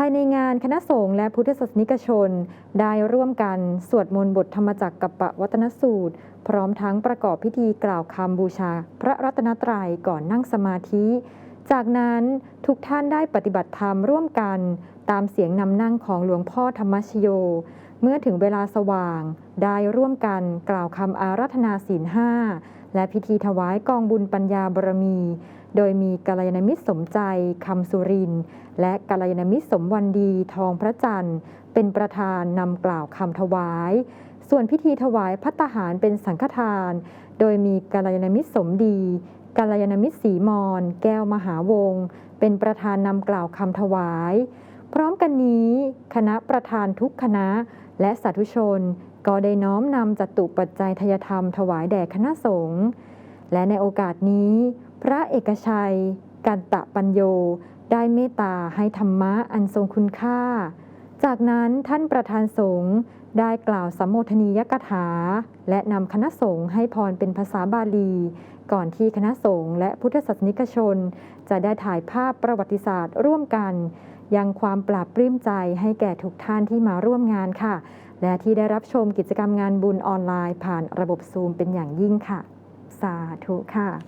ภายในงานคณะสงฆ์และพุทธศาสนิกชน ได้ร่วมกันสวดมนต์บทธรรมจักรกับปวัตนสูตร พร้อมทั้งประกอบพิธีกล่าวคำบูชา พระรัตนตรัยก่อนนั่งสมาธิ จากนั้นทุกท่านได้ปฏิบัติธรรมร่วมกัน ตามเสียงนำนั่งของหลวงพ่อธรรมชโย เมื่อถึงเวลาสว่าง ได้ร่วมกันกล่าวคำอารัธนาศีลห้าและพิธีถวายกองบุญปัญญาบารมี โดยมีกัลยาณมิตรสมใจคำสุริน และกัลยาณมิตรสมวันดีทองพระจันทร์ เป็นประธานนำกล่าวคำถวาย ส่วนพิธีถวายพัตหารเป็นสังฆทาน โดยมีกัลยาณมิตรสมดีกัลยาณมิตรสีมอนแก้วมหาวงศ์เป็นประธานนำกล่าวคำถวาย พร้อมกันนี้ คณะประธานทุกคณะ และสาธุชน ก็ได้น้อมนำจตุปัจจัยทยธรรมถวายแด่คณะสงฆ์และในโอกาสนี้ พระเอกชัย กันตะปัญโย ได้เมตตาให้ธรรมะอันทรงคุณค่า จากนั้นท่านประธานสงฆ์ได้กล่าวสัมโมทนียกถา และนำคณะสงฆ์ให้พรเป็นภาษาบาลี ก่อนที่คณะสงฆ์และพุทธศาสนิกชน จะได้ถ่ายภาพประวัติศาสตร์ร่วมกัน ยังความปราบปลื้มใจให้แก่ทุกท่านที่มาร่วมงานค่ะ และที่ได้รับชมกิจกรรมงานบุญออนไลน์ ผ่านระบบซูมเป็นอย่างยิ่งค่ะ สาธุค่ะ